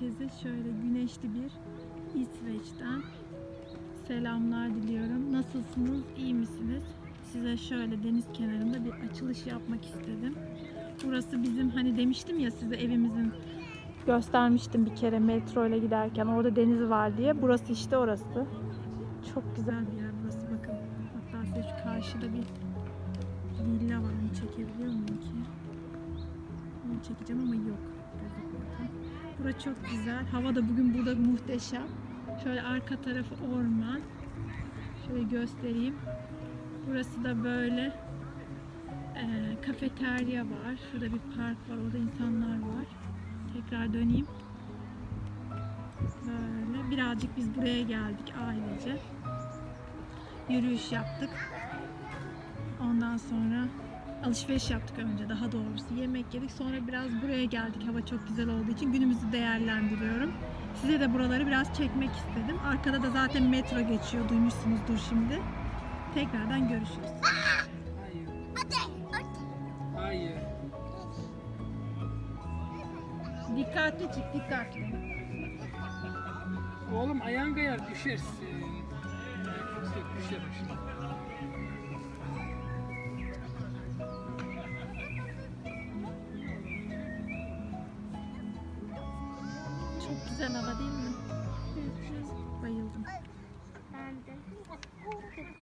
Herkese şöyle güneşli bir İsveç'ten selamlar diliyorum. Nasılsınız? İyi misiniz? Size şöyle deniz kenarında bir açılış yapmak istedim. Burası bizim hani demiştim ya size evimizin göstermiştim bir kere metro ile giderken orada deniz var diye. Burası işte orası. Çok güzel bir yer burası bakın. Hatta size şu karşıda bir villa var onu çekebiliyor muyum ki? Onu çekeceğim ama yok. Burası çok güzel. Hava da bugün burada muhteşem. Şöyle arka tarafı orman. Şöyle göstereyim. Burası da böyle eee, kafeterya var. Şurada bir park var. Orada insanlar var. Tekrar döneyim. Böyle birazcık biz buraya geldik ailece. Yürüyüş yaptık. Ondan sonra alışveriş yaptık önce daha doğrusu. Yemek yedik. Sonra biraz buraya geldik. Hava çok güzel olduğu için günümüzü değerlendiriyorum. Size de buraları biraz çekmek istedim. Arkada da zaten metro geçiyor. Duymuşsunuzdur şimdi. Tekrardan görüşürüz. Dikkatli çık, dikkatli. Oğlum ayağın kayar düşersin. Yüksek düşer Çok güzel hava değil mi? Bayıldım. Ben de.